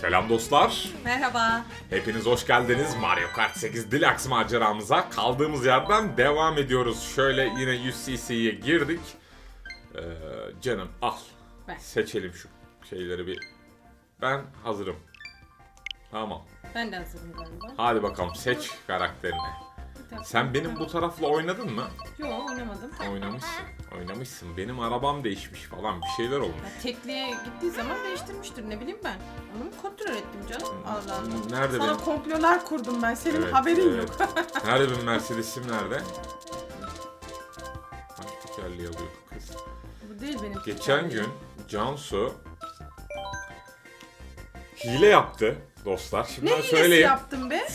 Selam dostlar. Merhaba. Hepiniz hoş geldiniz Mario Kart 8 Deluxe maceramıza. Kaldığımız yerden devam ediyoruz. Şöyle yine 100 cc'ye girdik. Ee, canım al. Ver. Seçelim şu şeyleri bir. Ben hazırım. Tamam. Ben de hazırım galiba. Hadi bakalım seç karakterini. Sen benim bu tarafla oynadın mı? Yok oynamadım. Oynamışsın. Oynamışsın. Benim arabam değişmiş falan bir şeyler olmuş. Ya, tekliğe gittiği zaman değiştirmiştir ne bileyim ben. Onu mu kontrol ettim canım? Allah Allah. Nerede Sana benim? komplolar kurdum ben. Senin Evet, haberin evet. yok. Nerede benim Mercedes'im nerede? Hangi tekerleği alıyor kız? Bu değil benim. Geçen gün Cansu hile yaptı dostlar. Şimdi Ne ben hilesi söyleyeyim. yaptım be?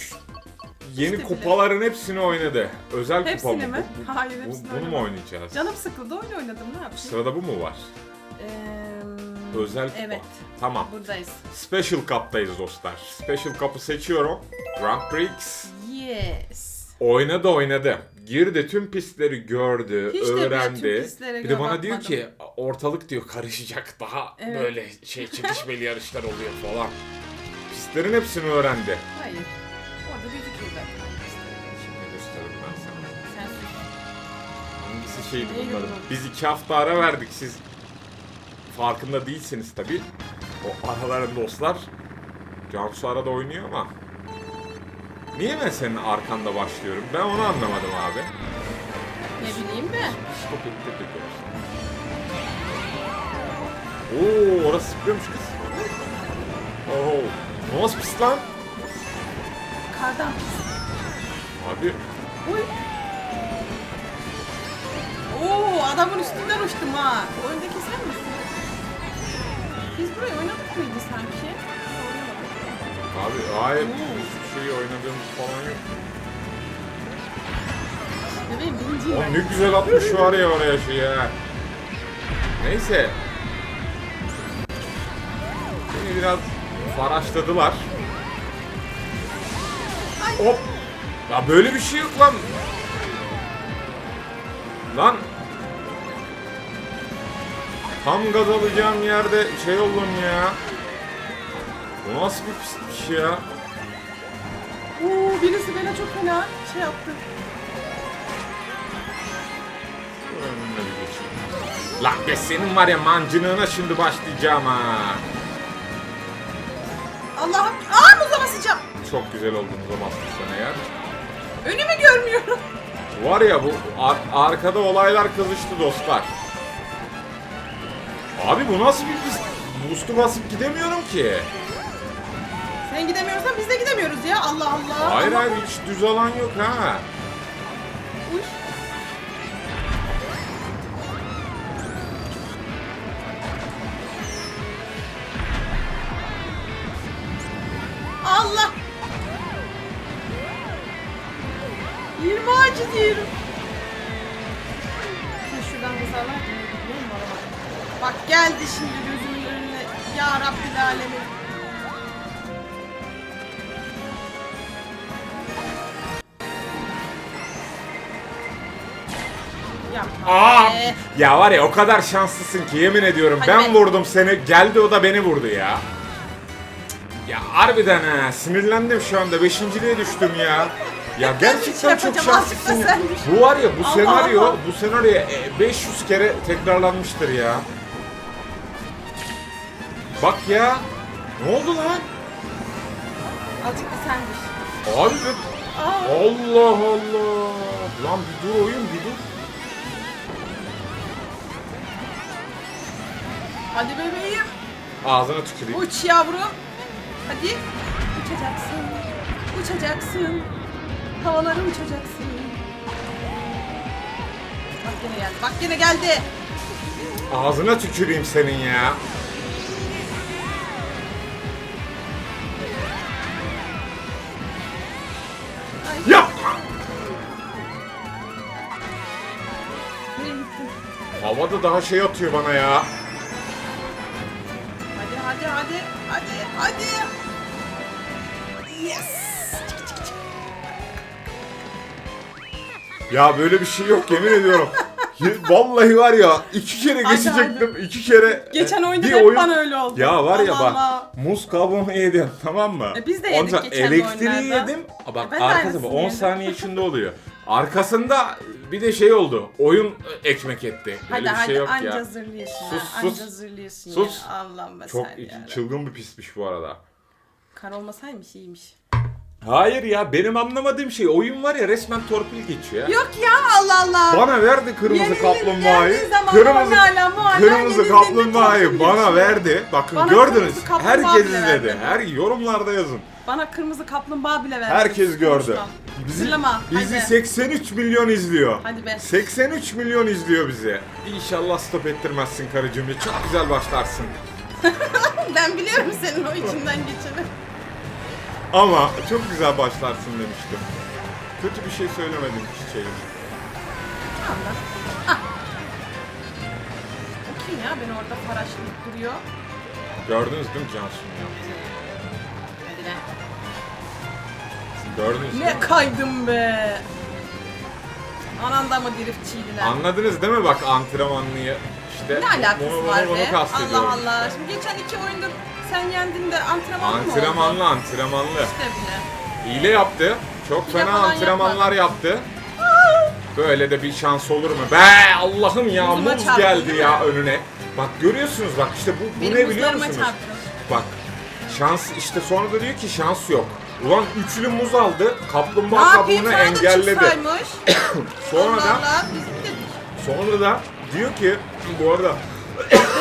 Yeni İşte kupaların hepsini oynadı. Özel Hepsini kupa mı? mi? Bu- bu- Hayır, bu- hepsini Bunu mu oynamadım. oynayacağız? Canım sıkıldı oyun oynadım ne yapayım? Sırada bu mu var? Ee, Özel kupa. Evet. Tamam. Buradayız. Special Cup'tayız dostlar. Special Cup'ı seçiyorum. Grand Prix. Yes. Oynadı oynadı. Girdi tüm pistleri gördü, Hiç de ben öğrendi. tüm pistlere bir de bana bakmadım. diyor ki ortalık diyor karışacak. Daha Evet. böyle şey çekişmeli yarışlar oluyor falan. Pistlerin hepsini öğrendi. Hayır. Şeydi bunların? bu? Biz iki hafta ara verdik siz farkında değilsiniz tabii. O araların dostlar. Cansu arada oynuyor ama. Niye ben senin arkanda başlıyorum? Ben onu anlamadım abi. Ne bileyim etti de görürsün. Oo orası sıkıyormuş kız. Oo. Nasıl pis lan? Kardan. Abi Uy. Oo adamın üstünden uçtum ha. Öndeki sen misin? Biz burayı oynadık mıydı sanki? Oynamadık. abi hayır hiçbir şey oynadığımız falan yok. Bebeğim birinciyim Oğlum ben. ne güzel atmış şu araya oraya şey ya. Neyse. Beni biraz faraşladılar. Hop. Ya böyle bir şey yok lan. Lan. Tam gaz alacağım yerde şey oldum ya. Bu nasıl bir pislik ya? Oo birisi bana çok fena şey yaptı. Lan be senin var ya mancınığına şimdi başlayacağım ha. Allah'ım. Aa muza basacağım. Çok güzel oldunuz o basmışsan eğer. Önümü görmüyorum. Var ya bu ar- arkada olaylar kızıştı dostlar. Abi bu nasıl bir pis? Boost'u basıp gidemiyorum ki. Sen gidemiyorsan biz de gidemiyoruz ya. Allah Allah. Hayır Allah. hayır hiç düz alan yok ha. Uy. Geldi şimdi gözümün önüne. Ya Rabbil Alemin. Yapma. Aa, be. ya var ya o kadar şanslısın ki yemin ediyorum. Hadi ben be. vurdum seni geldi o da beni vurdu ya. Ya harbiden ha sinirlendim şu anda. Beşinciliğe düştüm ya. Ya gerçekten çok yapacağım, azıcık da şanslısın. sen. Bu var ya bu Allah senaryo Allah. bu senaryo e, 500 kere tekrarlanmıştır ya. Bak ya. Ne oldu lan? Azıcık da sen düş. Abi be- Allah Allah. Lan bir dur oyun bir dur. hadi bebeğim. Ağzına tüküreyim. Uç yavrum. Hadi. Uçacaksın. Uçacaksın. Havalara uçacaksın. Bak gene geldi. Bak gene geldi. Ağzına tüküreyim senin ya. Havada daha şey atıyor bana ya. Hadi hadi hadi. Hadi hadi. Yes. Ya böyle bir şey yok yemin ediyorum. Vallahi var ya iki kere geçecektim. iki kere. Geçen e, oyunda bir hep oyun- bana öyle oldu. Ya var ya Allah bak Allah. muz kabuğunu yedim tamam mı? E, biz de yedik geçen Elektriği oyunlarda. yedim. Bak E, ben de arkası aynısını 10 yedim. saniye içinde oluyor. Arkasında bir de şey oldu. Oyun ekmek etti. Hadi Öyle bir hadi şey yok anca ya. zırlıyorsun Sus, ha. sus. Anca zırlıyorsun Sus. ya. Allah'ım be Çok sen ya. çılgın bir pismiş bu arada. Kar olmasaymış iyiymiş. Hayır ya benim anlamadığım şey oyun var ya resmen torpil geçiyor ya. Yok ya Allah Allah. Bana verdi kırmızı kaplumbağayı. zaman Kırmızı hala kırmızı yenildiğinde kaplumbağayı torpil bana geçiyor. verdi. Bakın Bana gördünüz. kırmızı kaplumbağa Herkes bile izledi. verdi. Her yorumlarda yazın. Bana kırmızı kaplumbağa bile verdi. Herkes gördü. Konuşma. Bizi, Zırlama, bizi hadi. 83 milyon izliyor. Hadi be. 83 milyon izliyor bizi. İnşallah stop ettirmezsin karıcığım. ya. Çok güzel başlarsın. Ben biliyorum senin o içinden geçeni. Ama çok güzel başlarsın demiştim. Kötü bir şey söylemedim çiçeğim. Anda. Ah. O kim ya beni orada paraşlayıp duruyor. Gördünüz değil mi Cansu'nun Gördünüz Ne kaydım be. Ananda mı driftçiydiler? Anladınız değil mi bak antrenmanlıyı işte. ne alakası bunu, var bunu, be? Allah Allah. işte. Şimdi geçen iki oyundur sen yendin de antrenman mı oldu? Antrenmanlı antrenmanlı. İşte bile. Hile yaptı. Çok Hile fena antrenmanlar yaptı. Böyle de bir şans olur mu? Be Allah'ım ya Muzuma muz çarptı, geldi ya mi? önüne. Bak görüyorsunuz bak işte bu, bu Benim ne biliyor musunuz? çarptı. Bak şans işte sonra da diyor ki şans yok. Ulan üçlü muz aldı. Ne Kaplumbağa yapayım kabuğunu sana da engelledi. çıksaymış. Sonra Allah da Allah dedik? sonra da diyor ki bu arada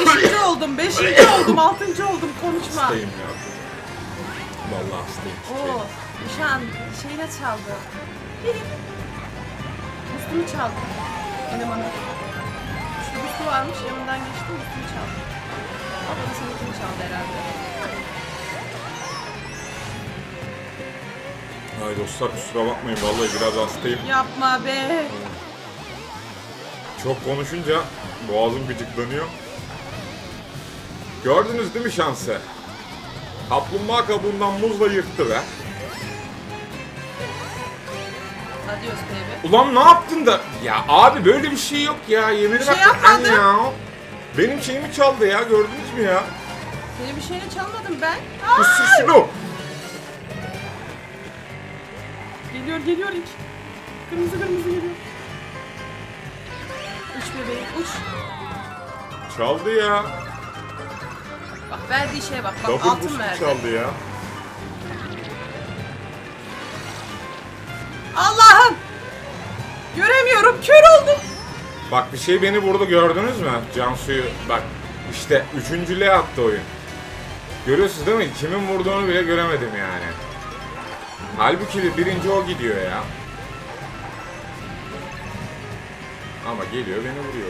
Beşinci oldum, beşinci oldum, altıncı oldum konuşma. hastayım ya. Vallahi hastayım. Oo, şu an şeyine çaldı. Üstümü çaldı. Elemanı. Şu üstü varmış, yanından geçtim, üstümü çaldı. Da seninkini çaldı herhalde. Ay dostlar kusura bakmayın vallahi biraz hastayım. Yapma be. Çok konuşunca boğazım gıcıklanıyor. Gördünüz değil mi şansı? Kaplumbağa kabuğundan muzla yırttı be. Adios baby. Ulan ne yaptın da? Ya abi böyle bir şey yok ya. Yemin Bir şey ederim yapmadım. ya. Benim şeyimi çaldı ya gördünüz mü ya? Seni bir şeyle çalmadım ben. Aa! şunu. Geliyor geliyor ilk. Kırmızı kırmızı geliyor. Uç bebeğim uç. Çaldı ya. Bak verdiği şeye bak. Bak Double altın boost verdi. çaldı ya. Allah'ım! Göremiyorum kör oldum. Bak bir şey beni vurdu gördünüz mü? Cansu'yu bak işte üçüncülüğe attı oyun. Görüyorsunuz değil mi? Kimin vurduğunu bile göremedim yani. Halbuki birinci o gidiyor ya. Ama geliyor beni vuruyor.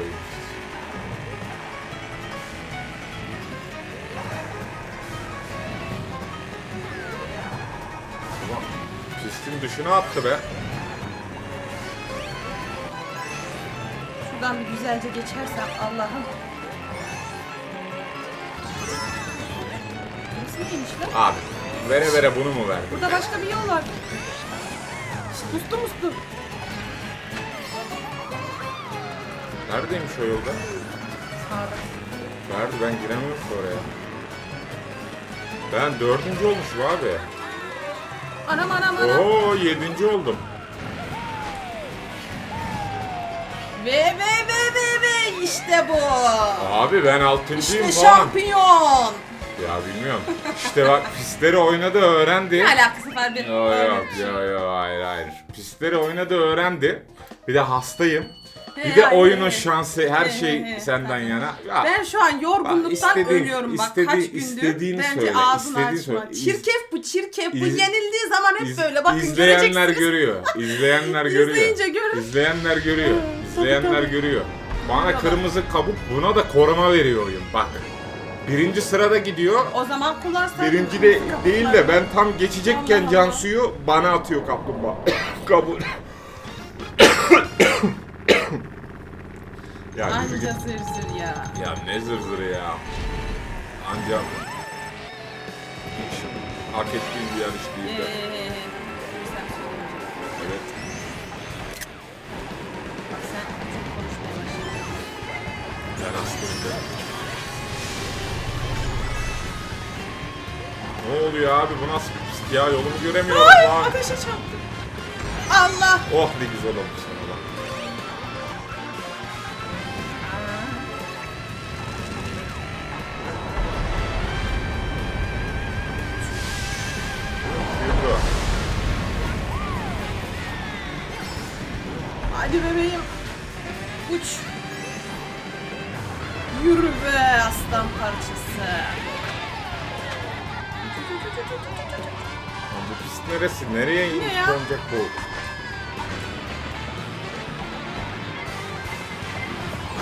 Ulan pistin dışına attı be. Şuradan bir güzelce geçersem Allah'ım. Burası neymiş lan? Abi vere vere bunu mu verdi? Burada başka bir yol var. Şşt, Muslu muslu. Neredeymiş o yolda? Sağda. Verdi ben giremiyorum ki oraya. Ben dördüncü olmuşum abi. Anam anam anam. Oo yedinci oldum. Ve ve ve ve ve işte bu. Abi ben altıncıyım İşte falan. şampiyon. Ya bilmiyorum. İşte bak pistleri oynadı öğrendi. Ne alakası var bir? Yok Öyle yok yok yok hayır hayır. Pistleri oynadı öğrendi. Bir de hastayım. Bir de oyunun şansı her He, şey senden yana. Ya, Ben şu an yorgunluktan istediğin- ölüyorum bak istediğin- kaç gündür. istediğini Bence söyle, ağzını istediğini açma. söyle. İz- Çirkef bu çirkef bu İz- yenildiği zaman hep İz- böyle bakın izleyenler göreceksiniz. görüyor. İzleyenler görüyor. İzleyince görün. İzleyenler görüyor. İzleyenler görüyor. Bana kırmızı kabuk buna da koruma veriyor oyun. Bak. Birinci sırada gidiyor. O zaman kullansaydın. Birinci de değil de ben tam geçecekken. Cansu'yu bana atıyor kaplumbağa. Kabul. ya yürü git. Anca zır zır ya. Ya ne zırzırı ya. Ancak hak ettiğim bir yarış değil de. Ee, sen söyleyince. Evet. Bak sen çok konuşmaya başladın. sisteminde. Ne oluyor abi bu nasıl bir pist ya yolumu göremiyorum Ay lan. ateşe çarptım. Allah. Oh ne güzel olmuş sana lan. Yürü. Hadi bebeğim. Uç. Yürü be aslan parçası. Lan bu pist neresi? Nereye Ne ya? konacak bu?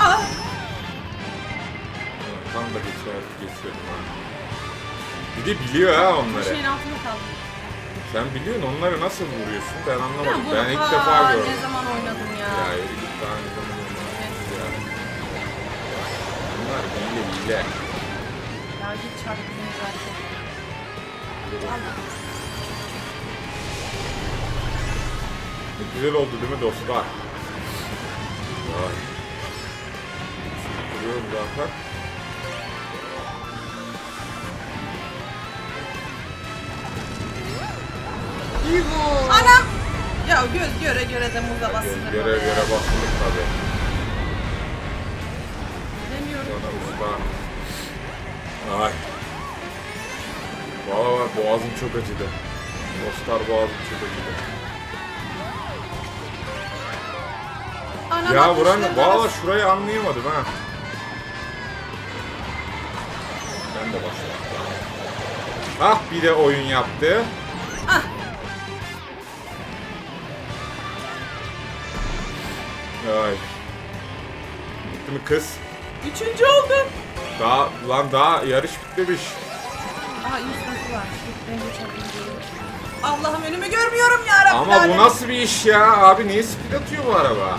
Ah. Tam da geçer, geçiyordum ha. Bir de biliyor ha Bir onları. şeyin altında kaldım. Sen biliyorsun onları nasıl vuruyorsun ben anlamadım. Ben ilk ta defa gördüm. Ne zaman oynadım ya? Ya yürü git daha ne zaman oynamışız ya. Bunlar hile hile. Ya git çarptın zaten. Güzel oldu değil mi dostlar? Vay. Duruyorum zaten. Anam! Ya göz göre göre de muza basılır. Göre bana ya. göre basıldık tabi. Demiyorum. Sana usta. Ay. Boğazım çok acıdı. Dostlar boğazım çok acıdı. Anam Ya buranın valla şurayı anlayamadım ha. Ben de başladım. Ah bir de oyun yaptı. Ah. Ay. Bitti mi kız? Üçüncü oldum. Daha lan daha yarış bitmemiş. Var. Ben geçebilirim. Allah'ım önümü görmüyorum ya Rabbi. Ama bu nasıl bir iş ya? Abi niye speed atıyor bu araba?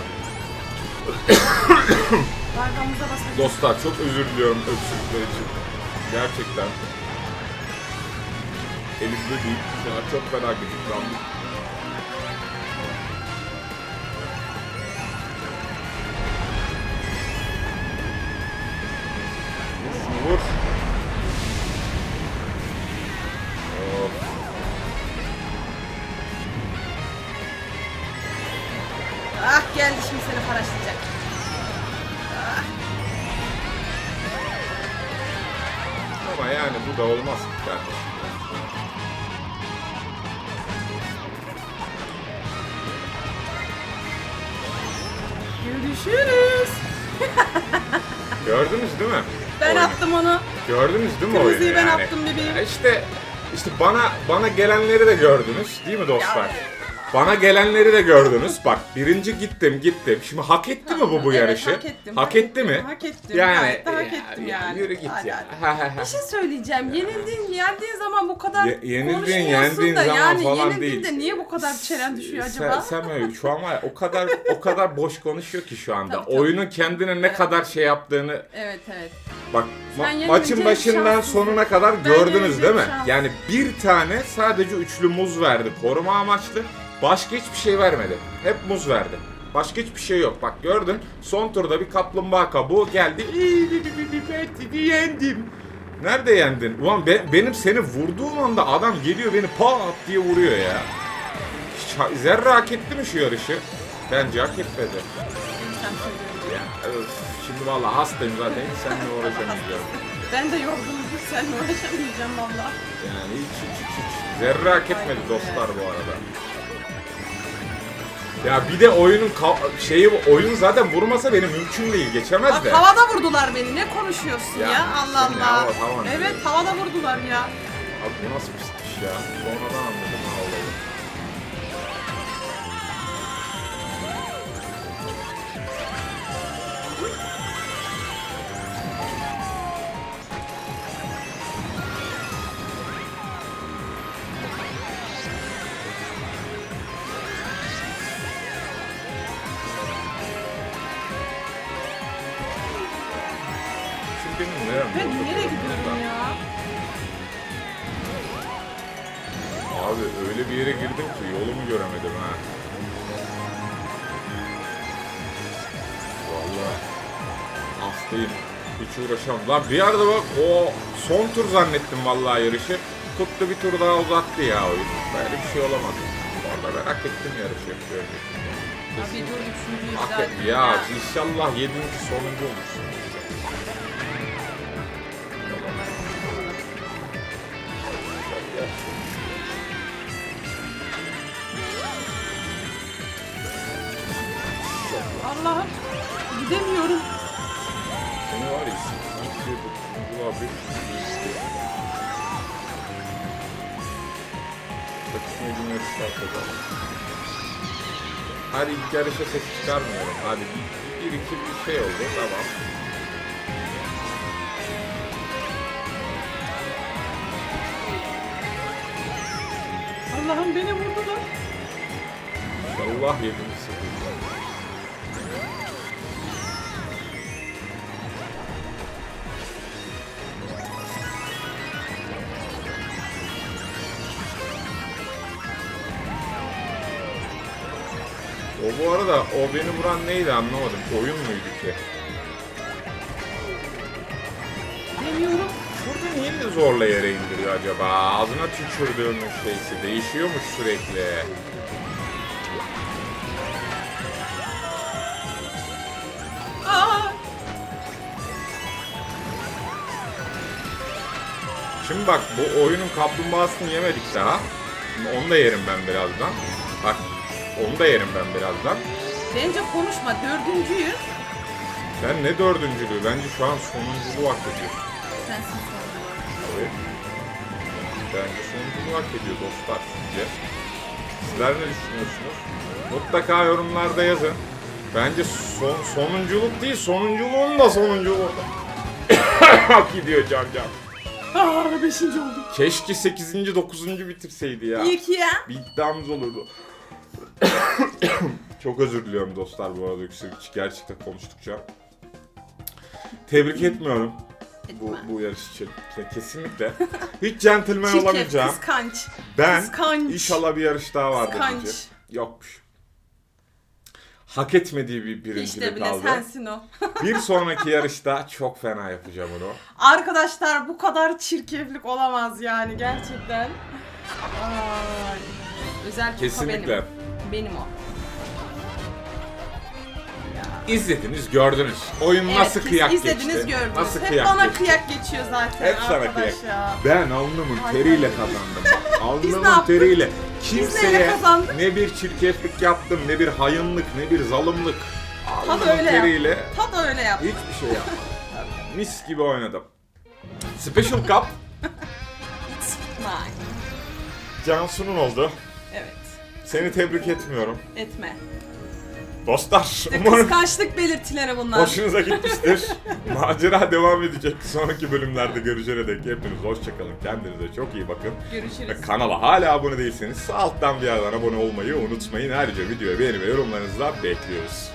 Bardamuza basacağım. Dostlar çok özür diliyorum öksürükler için. Gerçekten. Elimde değil. Şu an çok fena gıcıklandım. Yani bu da olmaz kardeşim. Görüşürüz. Gördünüz değil mi? Ben Oyunu. attım onu. Gördünüz değil mi Kırmızıyı oyunu ben yani? attım bebeğim. Ya İşte işte bana bana gelenleri de gördünüz değil mi dostlar? Ya. Bana gelenleri de gördünüz. Bak birinci gittim gittim. Şimdi hak etti mi bu bu Evet, yarışı? hak ettim, Hak hak etti mi? hak ettim. Yani, Gayet de hak ettim ya yani. Yürü git Hadi, ya. hadi. Ha, ha, ha. Bir şey söyleyeceğim. Yenildiğin, yendiğin zaman bu kadar Ye- yenildiğin, konuşmuyorsun yendiğin da zaman yani falan yenildiğinde değil. niye bu kadar çelen düşüyor Sen, acaba? sen öyle şu an var ya, o kadar o kadar boş konuşuyor ki şu anda. Tabii, tabii. Oyunun kendine ne kadar şey yaptığını Evet evet. Bak ma- Sen maçın başından sonuna kadar Ben gördünüz değil mi? şanslısın. Yani bir tane sadece üçlü muz verdi koruma amaçlı. Başka hiçbir şey vermedi. Hep muz verdi. Başka hiçbir şey yok. Bak gördün son turda bir kaplumbağa kabuğu geldi. Yendim. Nerede yendin? Ulan be- benim seni vurduğum anda adam geliyor beni pat diye vuruyor ya. Hiç zerre hak etti mi şu yarışı? Bence hak etmedi. Ya, şimdi vallahi hastayım zaten hiç seninle uğraşamayacağım. Ben de yorgunum. Seninle uğraşamayacağım valla. Yani hiç hiç hiç hiç. Zerre hak etmedi dostlar bu arada. Ya bir de oyunun şeyi oyun zaten vurmasa benim mümkün değil geçemez Bak de. havada vurdular beni. Ne konuşuyorsun ya? Ya, Allah Allah. hava- tavan evet havada vurdular ya. Abi bu nasıl pismiş ya. Sonradan anladım uğraşamam. Lan bir arada bak o son tur zannettim vallahi yarışı. Tuttu bir tur daha uzattı ya oyun. Böyle bir şey olamadı. Orada merak ettim yarışı. Abi dur üçüncüyü Hak- edeyim ya inşallah yedinci sonuncu olursun. Allah'ım gidemiyorum. Dokunuculuğa bir Bakışmayı dinliyoruz şarkıda. Hadi ilk yarışa ses çıkarmıyorum. Hadi bir, bir iki bir şey oldu tamam. Allah'ım beni vurdular. İnşallah yedincisi. O bu arada o beni vuran neydi anlamadım. Oyun muydu ki? Gidemiyorum. Burada niye de zorla yere indiriyor acaba? Ağzına tükürdüğümüz şeysi değişiyormuş sürekli. Aa! Şimdi bak bu oyunun kaplumbağasını yemedik daha. Onu da yerim ben birazdan. Onu da yerim ben birazdan. Bence konuşma dördüncüyüz. Sen ne dördüncülüğü? Bence şu an sonunculuğu hak ediyor. Sensin sonra. Tabii. Bence sonunculuğu hak ediyor dostlar sizce. Sizler ne düşünüyorsunuz? Mutlaka yorumlarda yazın. Bence son, sonunculuk değil, sonunculuğun da sonunculuğu. hak ediyor Can Can. Aa beşinci oldum. Keşke 8. 9. bitirseydi ya. İyi ki ya. Bir iddiamız olurdu. Çok özür diliyorum dostlar bu arada yüksek gerçekten konuştukça. Tebrik etmiyorum bu, bu yarış için. Kesinlikle. Hiç centilmen Çirkef, olamayacağım. kıskanç. Ben kıskanç. inşallah bir yarış daha vardır Kıskanç. diyeceğim. Yokmuş. Hak etmediği bir birincilik İşte bile aldı. sensin o. Bir sonraki yarışta çok fena yapacağım onu. Arkadaşlar bu kadar çirkeflik olamaz yani gerçekten. Ay. Özel kupa Kesinlikle. Benim. O. İzlediniz, gördünüz. Oyun Evet, nasıl siz kıyak izlediniz geçti? gördünüz. Nasıl Hep kıyak bana geçti? kıyak geçiyor zaten Hep sana arkadaş kıyak. ya. Ben alnımın teriyle kazandım. Biz ne Alnımın yaptık? teriyle. neyle Kimseye kazandık? ne bir çirkeflik yaptım, ne bir hayınlık, ne bir zalimlik. Alnımın öyle yap. teriyle Ta da öyle yap. hiçbir şey yapmadım. Mis gibi oynadım. Special Cup mine. Cansu'nun oldu. Seni tebrik etmiyorum. Etme. Dostlar umarım Kıskançlık belirtileri bunlar. hoşunuza gitmiştir. Macera devam edecek. Sonraki bölümlerde görüşene dek hepiniz hoşçakalın. Kendinize çok iyi bakın. Görüşürüz. Ve kanala hala abone değilseniz sağ alttan bir yerden abone olmayı unutmayın. Ayrıca videoya beğeni ve yorumlarınızı da bekliyoruz.